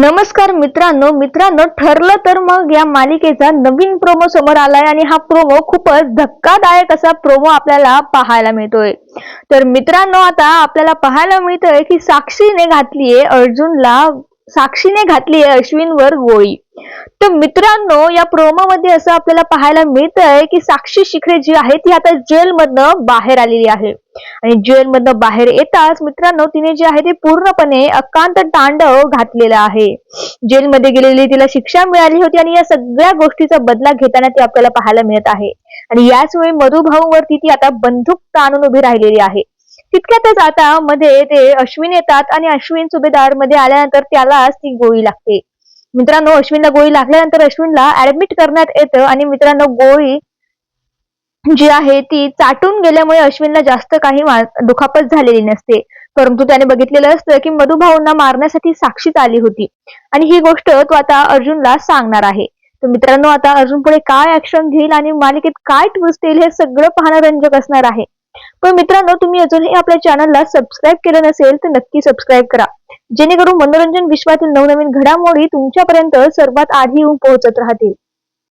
नमस्कार मित्रांनो. मित्रांनो ठरलं तर मग या मालिकेचा नवीन प्रोमो समोर आलाय आणि हा प्रोमो खूपच धक्कादायक असा प्रोमो आपल्याला पाहायला मिळतोय. तर मित्रांनो आता आपल्याला पाहायला मिळतंय की साक्षीने घातलीये अर्जुनला साक्षीने घातलीये अश्विनवर गोळी. तर मित्रांनो या प्रोमो मध्ये असं आपल्याला पाहायला मिळतंय की साक्षी शिखरे जी आहे ती आता जेलमधनं बाहेर आलेली आहे. आणि जेल मधनं बाहेर येताच मित्रांनो तिने जे आहे ते पूर्णपणे अकांत तांडव घातलेलं आहे. जेलमध्ये गेलेली तिला शिक्षा मिळाली होती आणि या सगळ्या गोष्टीचा बदला घेताना ती आपल्याला पाहायला मिळत आहे. आणि याच वेळी मधुभाऊवरती ती आता बंदूक ताणून उभी राहिलेली आहे. तितक्यातच आता मध्ये ते अश्विन येतात आणि अश्विन सुभेदारमध्ये आल्यानंतर त्यालाच ती गोळी लागते. मित्रांनो अश्विनला गोळी लागल्यानंतर अश्विनला ऍडमिट करण्यात येतं आणि मित्रांनो गोळी जी आहे ती चाटून गेल्यामुळे अश्विनला जास्त काही दुखापत झालेली नसते. परंतु त्याने बघितलेलं असतं की मधुभाऊंना मारण्यासाठी साक्षीच आली होती. आणि ही गोष्ट तो आता अर्जुनला सांगणार आहे. तर मित्रांनो आता अर्जुन पुढे काय ऍक्शन घेईल आणि मालिकेत काय ट्विस्ट येईल हे सगळं पाहणं रंजक असणार आहे. पण मित्रांनो तुम्ही अजूनही आपल्या चॅनलला सबस्क्राईब केलं नसेल तर नक्की सबस्क्राईब करा. जेणेकरून मनोरंजन विश्वातील नवनवीन घडामोडी तुमच्यापर्यंत सर्वात आधी येऊन पोहोचत राहतील.